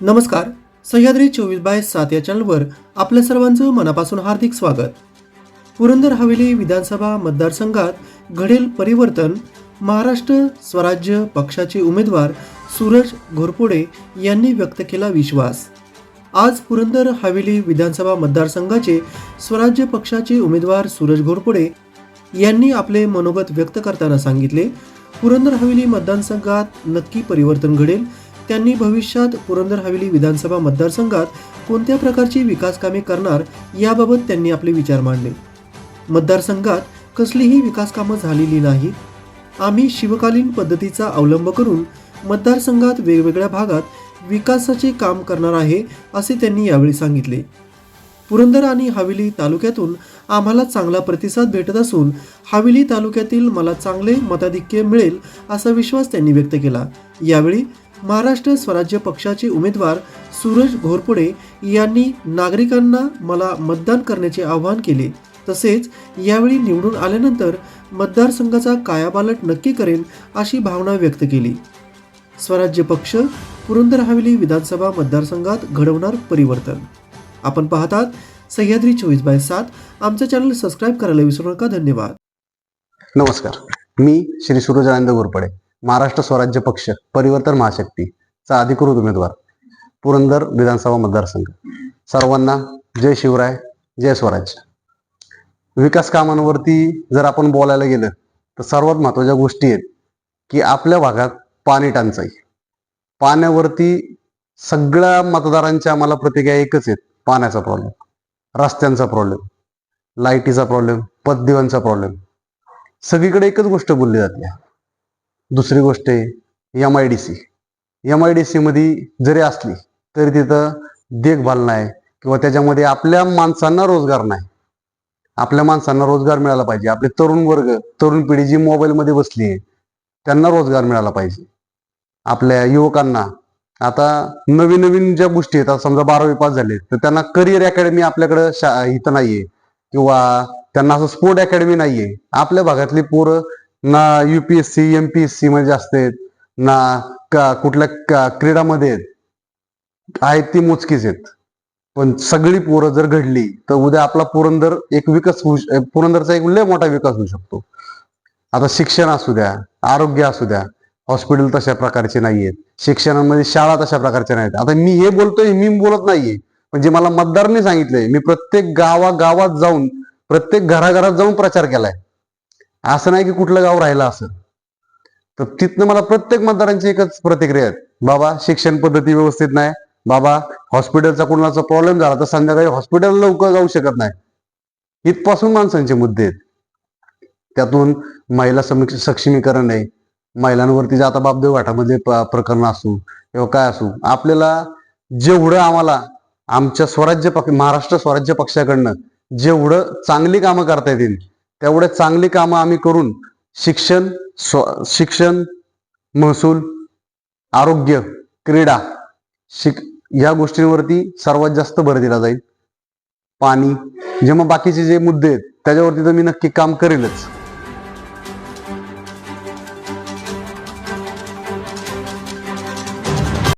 नमस्कार सह्याद्री चोवीस बाय सात या चॅनलवर आपल्या सर्वांचं मनापासून हार्दिक स्वागत. पुरंदर हवेली विधानसभा मतदारसंघात घडेल परिवर्तन महाराष्ट्र स्वराज्य पक्षाचे उमेदवार सूरज घोरपोडे यांनी व्यक्त केला विश्वास. आज पुरंदर हवेली विधानसभा मतदारसंघाचे स्वराज्य पक्षाचे उमेदवार सूरज घोरपुडे यांनी आपले मनोगत व्यक्त करताना सांगितले पुरंदर हवेली मतदारसंघात नक्की परिवर्तन घडेल त्यांनी भविष्यात पुरंदर हवेली विधानसभा मतदारसंघात कोणत्या प्रकारची विकास कामे करणार याबाबत त्यांनी आपले विचार मांडले. मतदारसंघात कसलीही विकास कामं झालेली नाही. आम्ही शिवकालीन पद्धतीचा अवलंब करून मतदारसंघात वेगवेगळ्या भागात विकासाचे काम करणार आहे असे त्यांनी यावेळी सांगितले. पुरंदर आणि हवेली तालुक्यातून आम्हाला चांगला प्रतिसाद भेटत असून हवेली तालुक्यातील मला चांगले मताधिक्य मिळेल असा विश्वास त्यांनी व्यक्त केला. यावेळी महाराष्ट्र स्वराज्य पक्षाचे उमेदवार सूरज घोरपुडे यांनी नागरिकांना मला मतदान करण्याचे आवाहन केले. तसेच यावेळी निवडून आल्यानंतर मतदारसंघाचा कायापालट नक्की करेल अशी भावना व्यक्त केली. स्वराज्य पक्ष पुरंदर हवेली विधानसभा मतदारसंघात घडवणार परिवर्तन. आपण पाहतात सह्याद्री चोवीस बाय सात आमचं चॅनल सबस्क्राईब करायला विसरू नका. धन्यवाद. नमस्कार. मी श्री सूरजानंद घोरपडे महाराष्ट्र स्वराज्य पक्ष परिवर्तन महाशक्तीचा अधिकृत उमेदवार पुरंदर विधानसभा मतदारसंघ. सर्वांना जय शिवराय जय स्वराज्य विकास कामांवरती जर आपण बोलायला गेलं तर सर्वात महत्त्वाच्या गोष्टी आहेत की आपल्या भागात पाणी टंचाई. पाण्यावरती सगळ्या मतदारांच्या आम्हाला प्रतिक्रिया एकच आहेत पाण्याचा प्रॉब्लेम रस्त्यांचा प्रॉब्लेम लाईटीचा प्रॉब्लेम पददिवांचा प्रॉब्लेम सगळीकडे एकच गोष्ट बोलली जाते. दुसरी गोष्ट आहे M I D C M I D सीमध्ये जरी असली तरी तिथं देखभाल नाही किंवा त्याच्यामध्ये आपल्या माणसांना रोजगार नाही. आपल्या माणसांना रोजगार मिळाला पाहिजे. आपले तरुण वर्ग तरुण पिढी जी मोबाईलमध्ये बसली आहे त्यांना रोजगार मिळाला पाहिजे. आपल्या युवकांना आता नवीन नवीन ज्या गोष्टी आहेत समजा बारावी पास झाले तर त्यांना करिअर अकॅडमी आपल्याकडं शा इथं नाहीये. किंवा त्यांना असं स्पोर्ट अकॅडमी नाहीये. आपल्या भागातली पोरं ना युपीएससी एमपीएससी मध्ये जास्त आहेत ना का कुठल्या क्रीडामध्ये आहेत आहेत ती मोजकीच आहेत. पण सगळी पोरं जर घडली तर उद्या आपला पुरंदर एक विकास होऊ पुरंदरचा एक लय मोठा विकास होऊ शकतो. आता शिक्षण असू द्या आरोग्य असू द्या हॉस्पिटल तशा प्रकारचे नाहीयेत शिक्षणामध्ये शाळा तशा प्रकारच्या नाहीत आता मी हे बोलतोय मी बोलत नाहीये म्हणजे मला मतदारने सांगितलंय मी प्रत्येक गावागावात जाऊन प्रत्येक घराघरात जाऊन प्रचार केलाय. असं नाही की कुठलं गाव राहिलं असं. तर तिथनं मला प्रत्येक मतदारांची एकच प्रतिक्रिया आहे. बाबा शिक्षण पद्धती व्यवस्थित नाही. बाबा हॉस्पिटलचा कोणाचा प्रॉब्लेम झाला तर संध्याकाळी हॉस्पिटल लवकर जाऊ शकत नाही. इथपासून माणसांचे मुद्दे आहेत. त्यातून महिला समी- सक्षमीकरण आहे. महिलांवरती जे आता बापदेव घाटामध्ये प्रकरण असू किंवा काय असू आपल्याला जेवढं आम्हाला आमच्या स्वराज्य पक्ष महाराष्ट्र स्वराज्य पक्षाकडनं जेवढं चांगली कामं करता येतील तेवढे चांगली कामं आम्ही करून शिक्षण स्व शिक्षण महसूल आरोग्य क्रीडा शिक या गोष्टींवरती सर्वात जास्त भर दिला जाईल. पाणी जेव्हा बाकीचे जे मुद्दे आहेत त्याच्यावरती तर मी नक्की काम करेलच.